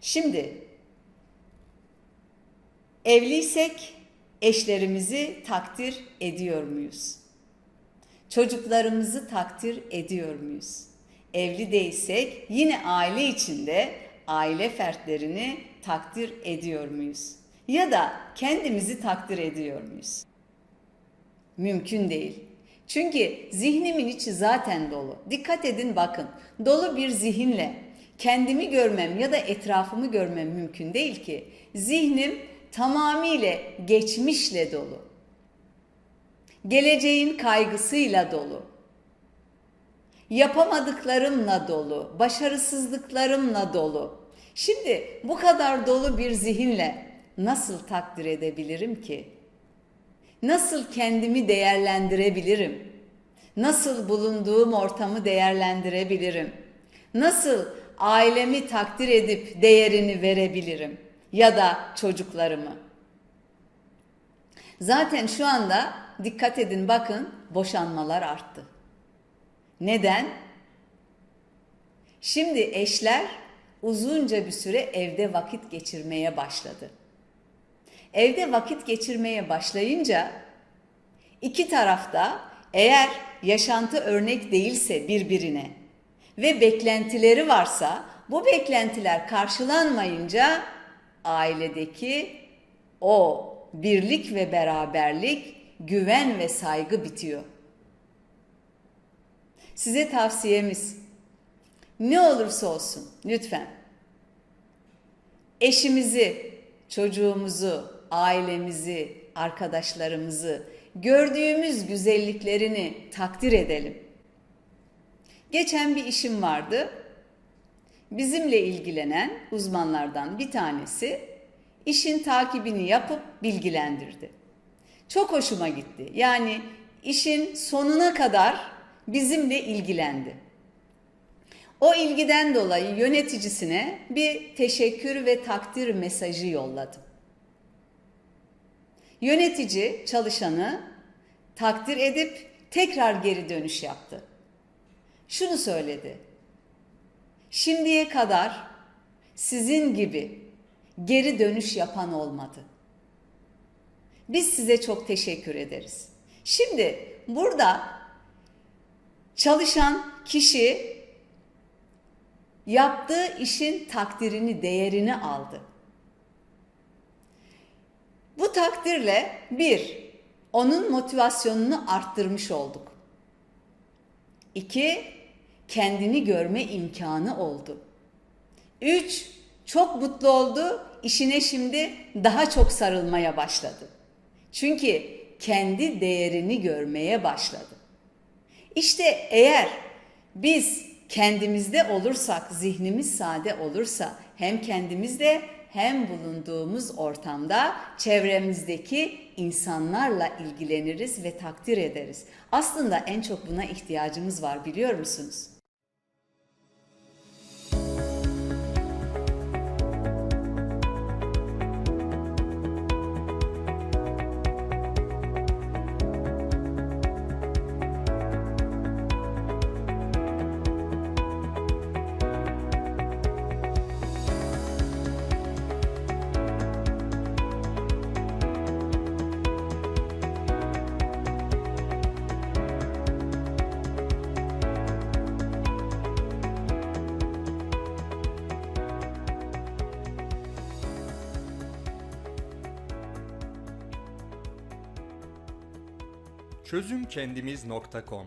Şimdi evliysek eşlerimizi takdir ediyor muyuz? Çocuklarımızı takdir ediyor muyuz? Evli değilsek yine aile içinde aile fertlerini takdir ediyor muyuz? Ya da kendimizi takdir ediyor muyuz? Mümkün değil. Çünkü zihnimin içi zaten dolu. Dikkat edin bakın. Dolu bir zihinle kendimi görmem ya da etrafımı görmem mümkün değil ki. Zihnim tamamıyla geçmişle dolu. Geleceğin kaygısıyla dolu. Yapamadıklarımla dolu, başarısızlıklarımla dolu. Şimdi bu kadar dolu bir zihinle nasıl takdir edebilirim ki? Nasıl kendimi değerlendirebilirim? Nasıl bulunduğum ortamı değerlendirebilirim? Nasıl ailemi takdir edip değerini verebilirim ya da çocuklarımı? Zaten şu anda dikkat edin bakın boşanmalar arttı. Neden? Şimdi eşler uzunca bir süre evde vakit geçirmeye başladı. Evde vakit geçirmeye başlayınca iki tarafta eğer yaşantı örnek değilse birbirine ve beklentileri varsa bu beklentiler karşılanmayınca ailedeki o birlik ve beraberlik, güven ve saygı bitiyor. Size tavsiyemiz ne olursa olsun lütfen eşimizi, çocuğumuzu, ailemizi, arkadaşlarımızı, gördüğümüz güzelliklerini takdir edelim. Geçen bir işim vardı. Bizimle ilgilenen uzmanlardan bir tanesi işin takibini yapıp bilgilendirdi. Çok hoşuma gitti. Yani işin sonuna kadar bizimle ilgilendi. O ilgiden dolayı yöneticisine bir teşekkür ve takdir mesajı yolladım. Yönetici çalışanı takdir edip tekrar geri dönüş yaptı. Şunu söyledi. Şimdiye kadar sizin gibi geri dönüş yapan olmadı. Biz size çok teşekkür ederiz. Şimdi burada çalışan kişi yaptığı işin takdirini, değerini aldı. Bu takdirle bir, onun motivasyonunu arttırmış olduk. İki, kendini görme imkanı oldu. Üç, çok mutlu oldu, işine şimdi daha çok sarılmaya başladı. Çünkü kendi değerini görmeye başladı. İşte eğer biz kendimizde olursak, zihnimiz sade olursa hem kendimizde hem bulunduğumuz ortamda çevremizdeki insanlarla ilgileniriz ve takdir ederiz. Aslında en çok buna ihtiyacımız var biliyor musunuz? Çözümkendimiz.com